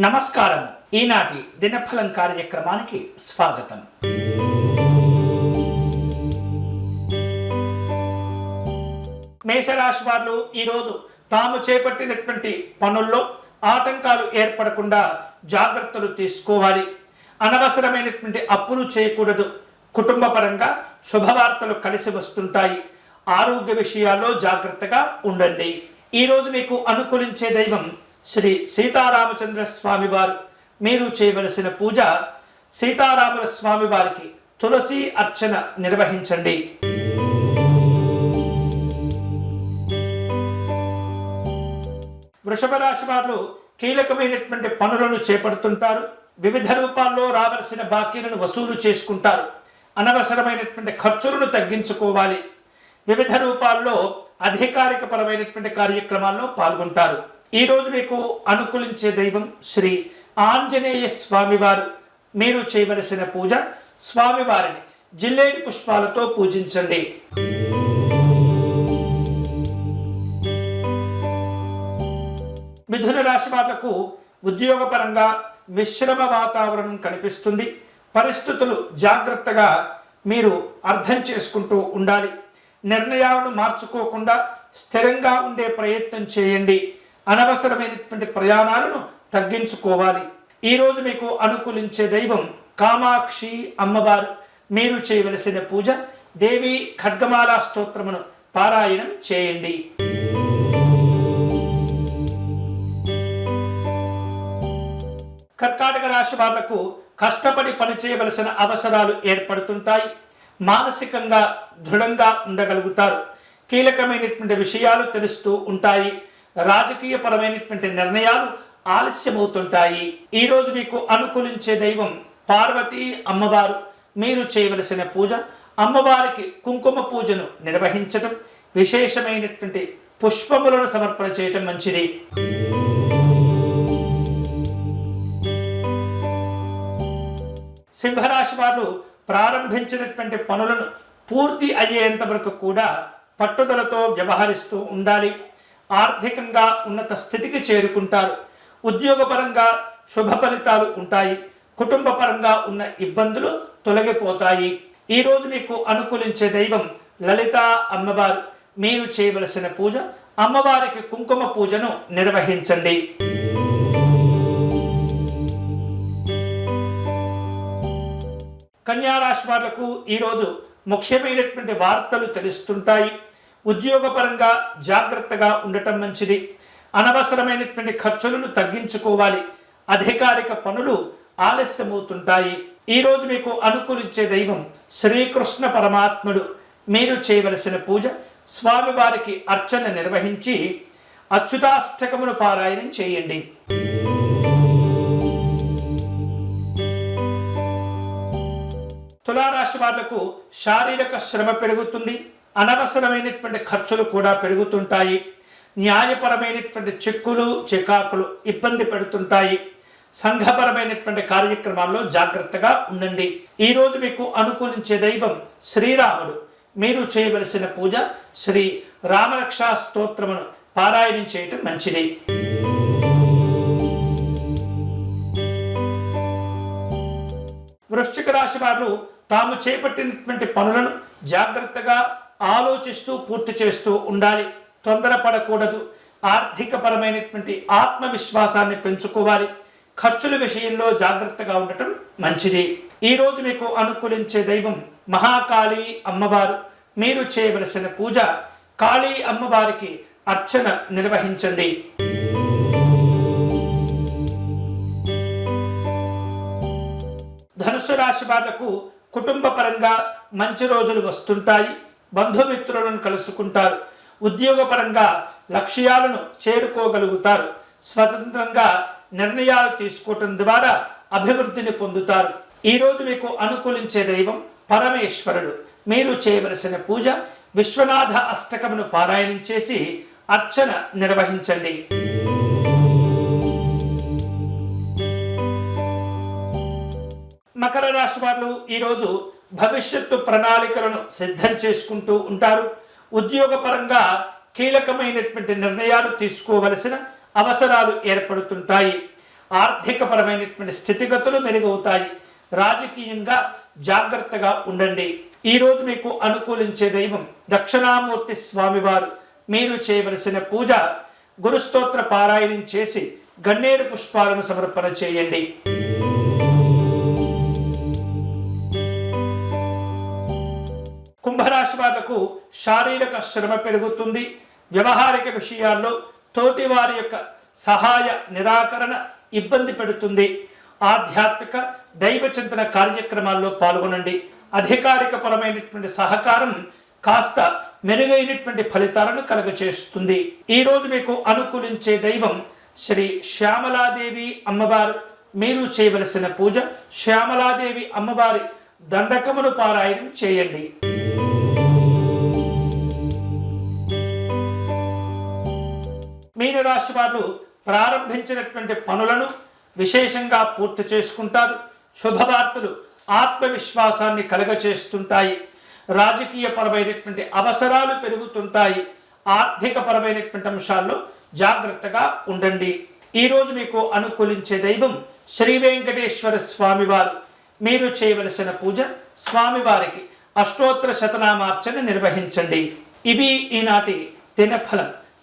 నమస్కారం. ఈనాటి దినఫలం కార్యక్రమానికి స్వాగతం. మేషరాశి వారు ఈరోజు తాము చేపట్టినటువంటి పనుల్లో ఆటంకాలు ఏర్పడకుండా జాగ్రత్తలు తీసుకోవాలి. అనవసరమైనటువంటి అప్పులు చేయకూడదు. కుటుంబపరంగా శుభవార్తలు కలిసి వస్తుంటాయి. ఆరోగ్య విషయాల్లో జాగ్రత్తగా ఉండండి. ఈరోజు మీకు అనుకూలించే దైవం శ్రీ సీతారామచంద్ర స్వామి వారు మీరు చేయవలసిన పూజ సీతారాముల స్వామి వారికి తులసి అర్చన నిర్వహించండి. వృషభ రాశి వారు కీలకమైనటువంటి పనులను చేపడుతుంటారు. వివిధ రూపాల్లో రావలసిన బాకీలను వసూలు చేసుకుంటారు. అనవసరమైనటువంటి ఖర్చులను తగ్గించుకోవాలి. వివిధ రూపాల్లో అధికారిక పరమైనటువంటి కార్యక్రమాల్లో పాల్గొంటారు. ఈరోజు మీకు అనుకూలించే దైవం శ్రీ ఆంజనేయ స్వామివారు మీరు చేయవలసిన పూజ స్వామివారిని జిల్లేడి పుష్పాలతో పూజించండి. మిథున రాశి వాళ్ళకు ఉద్యోగపరంగా మిశ్రమ వాతావరణం కనిపిస్తుంది. పరిస్థితులు జాగ్రత్తగా మీరు అర్థం చేసుకుంటూ ఉండాలి. నిర్ణయాలను మార్చుకోకుండా స్థిరంగా ఉండే ప్రయత్నం చేయండి. అనవసరమైనటువంటి ప్రయాణాలను తగ్గించుకోవాలి. ఈరోజు మీకు అనుకూలించే దైవం కామాక్షి అమ్మవారు. మీరు చేయవలసిన పూజ దేవి ఖడ్గమాల స్తోత్రమును పారాయణం చేయండి. కర్కాటక రాశి వాళ్ళకు కష్టపడి పనిచేయవలసిన అవసరాలు ఏర్పడుతుంటాయి. మానసికంగా దృఢంగా ఉండగలుగుతారు. కీలకమైనటువంటి విషయాలు తెలుస్తూ ఉంటాయి. రాజకీయ పరమైనటువంటి నిర్ణయాలు ఆలస్యమవుతుంటాయి. ఈరోజు మీకు అనుకూలించే దైవం పార్వతీ అమ్మవారు. మీరు చేయవలసిన పూజ అమ్మవారికి కుంకుమ పూజను నిర్వహించటం విశేషమైనటువంటి పుష్పములను సమర్పణ చేయటం మంచిది. సింహరాశి వారు ప్రారంభించినటువంటి పనులను పూర్తి అయ్యేంత వరకు కూడా పట్టుదలతో వ్యవహరిస్తూ ఉండాలి. ఆర్థికంగా ఉన్నత స్థితికి చేరుకుంటారు. ఉద్యోగపరంగా శుభ ఫలితాలు ఉంటాయి. కుటుంబ పరంగా ఉన్న ఇబ్బందులు తొలగిపోతాయి. ఈరోజు మీకు అనుకూలించే దైవం లలిత అమ్మవారు. మీరు చేయవలసిన పూజ అమ్మవారికి కుంకుమ పూజను నిర్వహించండి. కన్యారాశి వాళ్ళకు ఈరోజు ముఖ్యమైనటువంటి వార్తలు తెలుస్తుంటాయి. ఉద్యోగపరంగా జాగ్రత్తగా ఉండటం మంచిది. అనవసరమైనటువంటి ఖర్చులను తగ్గించుకోవాలి. అధికారిక పనులు ఆలస్యమవుతుంటాయి. ఈరోజు మీకు అనుకూలించే దైవం శ్రీకృష్ణ పరమాత్ముడు. మీరు చేయవలసిన పూజ స్వామివారికి అర్చన నిర్వహించి అచ్యుతాష్టకమును పారాయణం చేయండి. తులారాశి వాళ్ళకు శారీరక శ్రమ పెరుగుతుంది. అనవసరమైనటువంటి ఖర్చులు కూడా పెరుగుతుంటాయి. న్యాయపరమైనటువంటి చిక్కులు చికాకులు ఇబ్బంది పెడుతుంటాయి. సంఘపరమైనటువంటి కార్యక్రమాల్లో జాగ్రత్తగా ఉండండి. ఈరోజు మీకు అనుకూలించే దైవం శ్రీరాముడు. మీరు చేయవలసిన పూజ శ్రీ రామరక్షా స్తోత్రమును పారాయణం చేయటం మంచిది. వృశ్చిక రాశి వారు తాము చేపట్టినటువంటి పనులను జాగ్రత్తగా ఆలోచిస్తూ పూర్తి చేస్తూ ఉండాలి. తొందరపడకూడదు. ఆర్థికపరమైనటువంటి ఆత్మవిశ్వాసాన్ని పెంచుకోవాలి. ఖర్చుల విషయంలో జాగ్రత్తగా ఉండటం మంచిది. ఈరోజు మీకు అనుకూలించే దైవం మహాకాళి అమ్మవారు. మీరు చేయవలసిన పూజ కాళీ అమ్మవారికి అర్చన నిర్వహించండి. ధనుసు రాశి వాళ్ళకు కుటుంబ పరంగా మంచి రోజులు వస్తుంటాయి. బంధుమిత్రులను కలుసుకుంటారు. ఉద్యోగపరంగా లక్ష్యాలను చేరుకోగలుగుతారు. స్వతంత్రంగా నిర్ణయాలు తీసుకోవటం ద్వారా అభివృద్ధిని పొందుతారు. ఈరోజు మీకు అనుకూలించే దైవం పరమేశ్వరుడు. మీరు చేయవలసిన పూజ విశ్వనాథ అష్టకమును పారాయణం చేసి అర్చన నిర్వహించండి. మకర రాశి వారు ఈరోజు భవిష్యత్తు ప్రణాళికలను సిద్ధం చేసుకుంటూ ఉంటారు. ఉద్యోగపరంగా కీలకమైనటువంటి నిర్ణయాలు తీసుకోవలసిన అవసరాలు ఏర్పడుతుంటాయి. ఆర్థికపరమైనటువంటి స్థితిగతులు మెరుగవుతాయి. రాజకీయంగా జాగ్రత్తగా ఉండండి. ఈరోజు మీకు అనుకూలించే దైవం దక్షిణామూర్తి స్వామివారు. మీరు చేయవలసిన పూజ గురుస్తోత్ర పారాయణం చేసి గన్నేరు పుష్పాలను సమర్పణ చేయండి. కుంభరాశి శారీరక శ్రమ పెరుగుతుంది. వ్యవహారిక విషయాల్లో తోటి వారి యొక్క సహాయ నిరాకరణ ఇబ్బంది పెడుతుంది. ఆధ్యాత్మిక దైవ చింతన కార్యక్రమాల్లో పాల్గొనండి. అధికారిక పరమైనటువంటి సహకారం కాస్త మెరుగైనటువంటి ఫలితాలను కలుగచేస్తుంది ఈరోజు మీకు అనుకూలించే దైవం శ్రీ శ్యామలాదేవి అమ్మవారు. మీరు చేయవలసిన పూజ శ్యామలాదేవి అమ్మవారి దండకమును పారాయణం చేయండి. రాష్ట్ర వారు ప్రారంభించినటువంటి పనులను విశేషంగా పూర్తి చేసుకుంటారు. శుభవార్తలు ఆత్మవిశ్వాసాన్ని కలగచేస్తుంటాయి. రాజకీయ పరమైనటువంటి అవసరాలు పెరుగుతుంటాయి. ఆర్థిక పరమైనటువంటి అంశాల్లో జాగ్రత్తగా ఉండండి. ఈరోజు మీకు అనుకూలించే దైవం శ్రీ వెంకటేశ్వర స్వామివారు. మీరు చేయవలసిన పూజ స్వామివారికి అష్టోత్తర శతనామార్చన నిర్వహించండి. ఇవి ఈనాటి దినఫలం.